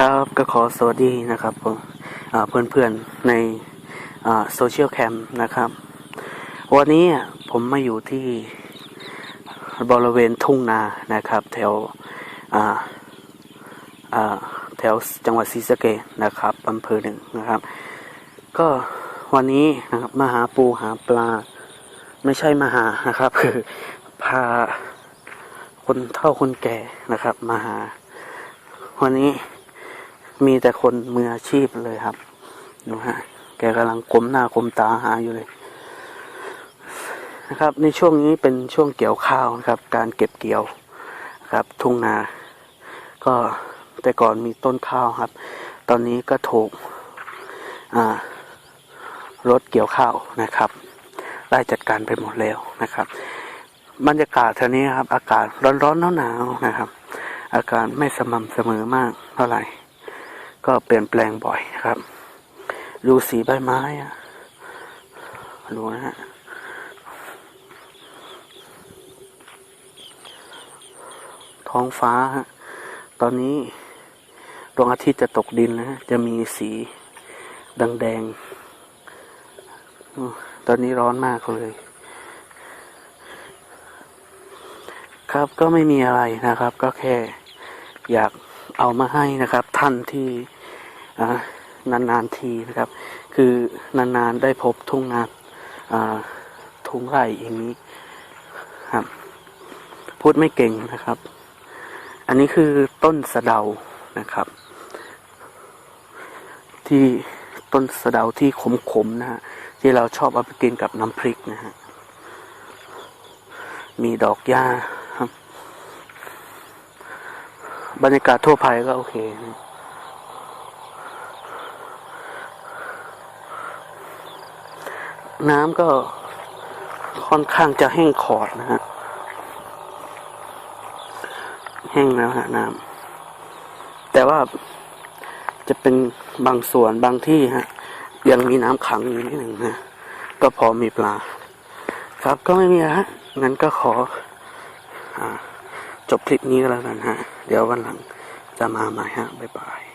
ครับก็ขอสวัสดีนะครับผมอ่าเพื่อนๆในโซเชียลแคมป์นะครับ วันนี้ผมมาอยู่ที่บริเวณทุ่งนานะครับ แถวแถวจังหวัดศรีสะเกษนะครับอำเภอหนึ่งนะครับ ก็วันนี้นะครับมาหาปูหาปลา ไม่ใช่มาหานะครับ คือพาคนเฒ่าคนแก่นะครับ มาหา วันนี้ มีแต่คนมืออาชีพเลยครับ ดูฮะ แกกำลังก้มหน้าก้มตาหาอยู่เลยนะครับ ในช่วงนี้เป็นช่วงเกี่ยวข้าวนะครับ การเก็บเกี่ยวครับทุ่งนา ก็แต่ก่อนมีต้นข้าวครับ ตอนนี้ก็ถูกอ่ารถเกี่ยวข้าวนะครับได้จัดการไปหมดแล้วนะครับบรรยากาศเท่านี้ครับ อากาศร้อนๆหนาวๆนะครับ อากาศไม่สม่ำเสมอมากเท่าไหร่ ก็เปลี่ยนแปลงบ่อยนะครับ ดูสีใบไม้อะดูนะฮะท้องฟ้าฮะตอนนี้ดวงอาทิตย์จะตกดินนะฮะจะมีสีแดงๆอู้ตอนนี้ร้อนมากเลย ครับก็ไม่มีอะไรนะครับ ก็แค่อยากเอามาให้นะครับ ท่านที่ นานๆทีนะครับ คือนานๆได้พบทุ่งนาอ่าทุ่งไร่อย่างนี้ครับ พูดไม่เก่งนะครับ อันนี้คือต้นสะเดานะครับ ที่ต้นสะเดาที่ขมๆนะฮะที่เราชอบเอาไปกินกับน้ำพริกนะฮะมีดอกหญ้าครับ บรรยากาศทั่วไปก็โอเคนะ น้ำก็ค่อนข้างจะแห้งขอดนะฮะ แห้งแล้วฮะน้ำแต่ว่าจะเป็นบางส่วนบางที่ฮะ ยังมีน้ำขังอยู่นิดหนึ่งนะก็พอมีปลา ครับก็ไม่มีฮะงั้นก็ขออจบคลิปนี้ก็แล้วกันฮะ เดี๋ยววันหลังจะมาใหม่ฮะ บ๊ายบาย